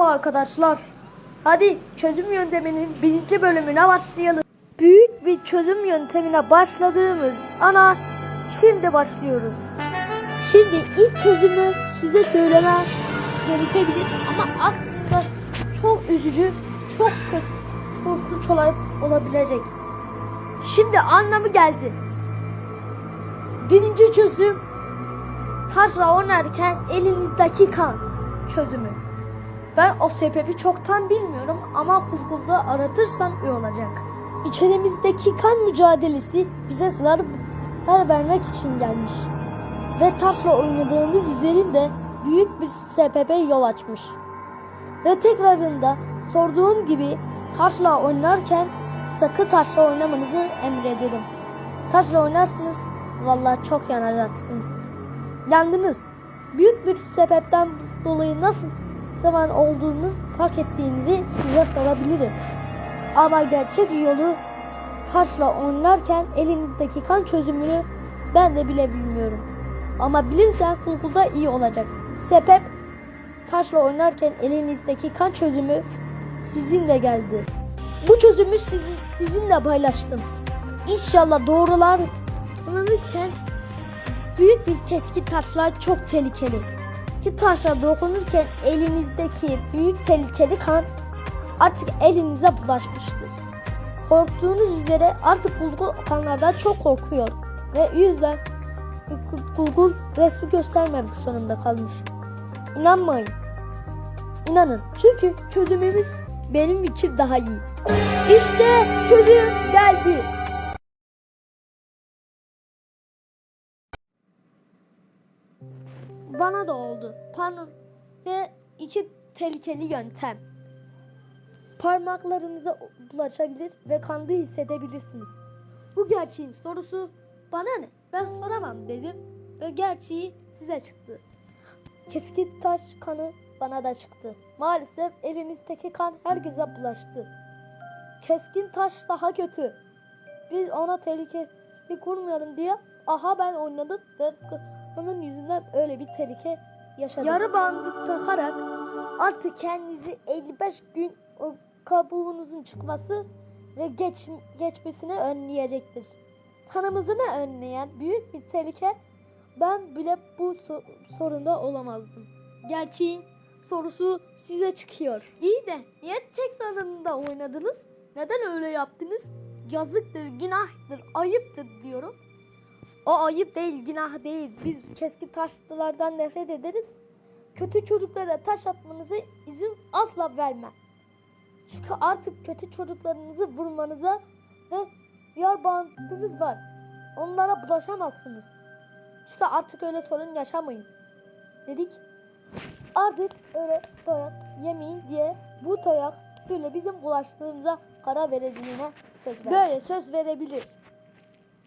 arkadaşlar. Hadi çözüm yönteminin birinci bölümüne başlayalım. Büyük bir çözüm yöntemine başladığımız ana şimdi başlıyoruz. Şimdi ilk çözümü size söyleme gerekebilir ama aslında çok üzücü, çok kötü, korkunç olay, olabilecek. Şimdi anlamı geldi. Birinci çözüm taşla oynarken elinizdeki kan çözümü. Ben o sebebi çoktan bilmiyorum ama Google'da aratırsam iyi olacak. İçerimizdeki kan mücadelesi bize zarar vermek için gelmiş. Ve taşla oynadığımız üzerinde büyük bir sebebe yol açmış. Ve tekrarında sorduğum gibi taşla oynarken sakın taşla oynamanızı emrederim. Taşla oynarsınız vallahi çok yanacaksınız. Yandınız. Büyük bir sebepten dolayı nasıl zaman olduğunu fark ettiğinizi size sorabilirim. Ama gerçek yolu taşla oynarken elinizdeki kan çözümünü ben de bile bilmiyorum. Ama bilirsen Google'da iyi olacak. Sebep taşla oynarken elinizdeki kan çözümü sizinle geldi. Bu çözümü sizin, sizinle paylaştım. İnşallah doğrular kullanırken büyük bir keskin taşlar çok tehlikeli. Ki taşla dokunurken elinizdeki büyük tehlikeli kan artık elinize bulaşmıştır. Korktuğunuz üzere artık Google kanlardan çok korkuyor ve yüzden Google resmi göstermemek zorunda kalmış. İnanmayın. İnanın çünkü çözümümüz benim için daha iyi. İşte çözüm geldi. Bana da oldu. Pardon. Ve iki tehlikeli yöntem. Parmaklarınıza bulaşabilir ve kandı hissedebilirsiniz. Bu gerçeğin sorusu bana ne? Ben soramam dedim ve gerçeği size çıktı. Keskin taş kanı bana da çıktı. Maalesef evimizdeki kan herkese bulaştı. Keskin taş daha kötü. Biz ona tehlikeli kurmayalım diye aha ben oynadım ve onun yüzünden öyle bir tehlike yaşadım. Yarı bandı takarak artık kendinizi 55 gün o kabuğunuzun çıkması ve geç, geçmesini önleyecektir. Tanımızını önleyen büyük bir tehlike ben bile bu so- sorunda olamazdım. Gerçeğin sorusu size çıkıyor. İyi de niye tekrarında oynadınız? Neden öyle yaptınız? Yazıktır, günahtır, ayıptır diyorum. O ayıp değil, günah değil. Biz keskin taşlılardan nefret ederiz. Kötü çocuklara taş atmanıza izin asla vermem. Çünkü artık kötü çocuklarınızı vurmanıza ve yar bandınız var. Onlara bulaşamazsınız. Çünkü artık öyle sorun yaşamayın. Dedik. Artık öyle dayak yemeyin diye bu dayak böyle bizim bulaştığımıza karar vereceğine söz vermiş. Böyle söz verebilir.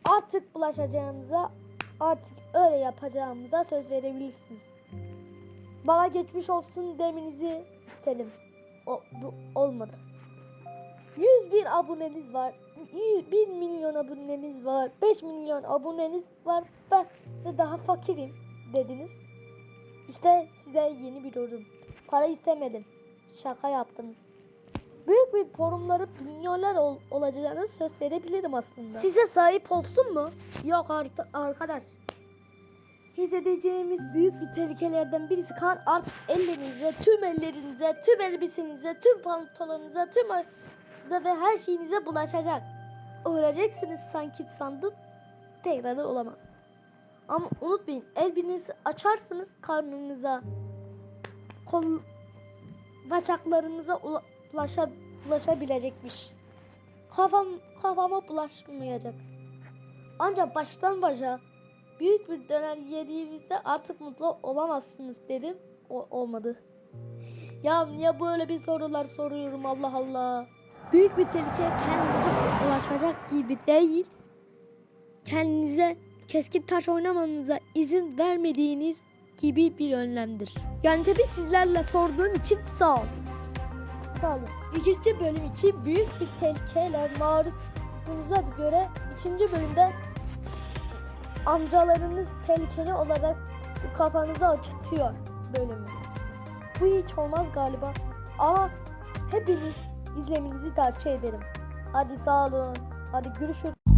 Artık bulaşacağımıza artık öyle yapacağımıza söz verebilirsiniz. Bana geçmiş olsun demenizi istedim. O, bu olmadı. 101 aboneniz var. 1 milyon aboneniz var. 5 milyon aboneniz var. Ben de daha fakirim dediniz. İşte size yeni bir yorum. Para istemedim. Şaka yaptım. Büyük bir forumları milyoner ol, olacağına söz verebilirim aslında. Size sahip olsun mu? Yok artık arkadaş. Hissedeceğimiz büyük bir tehlikelerden birisi kan artık ellerinize, tüm ellerinize, tüm elbisenize, tüm pantolonunuza, tüm ayağınıza ve her şeyinize bulaşacak. Öleceksiniz sanki sandım. Tekrarı olamaz. Ama unutmayın elbinizi açarsınız karnınıza, kol, bacaklarınıza ula- bulaşa, bulaşabilecekmiş. Kafam, kafama bulaşmayacak. Ancak baştan başa büyük bir döner yediğimizde artık mutlu olamazsınız dedim. O, olmadı. Ya niye böyle bir sorular soruyorum Allah Allah. Büyük bir tehlike kendinize ulaşacak gibi değil. Kendinize keskin taş oynamanıza izin vermediğiniz gibi bir önlemdir. Yöntemi sizlerle sorduğum için sağ ol. Olun. İkinci bölüm için büyük bir tehlikeyle maruz olduğunuza göre ikinci bölümde amcalarınız tehlikeli olarak kafanızı açıtıyor bölümü. Bu hiç olmaz galiba. Ama hepiniz izlemenizi tercih ederim. Hadi sağ olun. Hadi görüşürüz.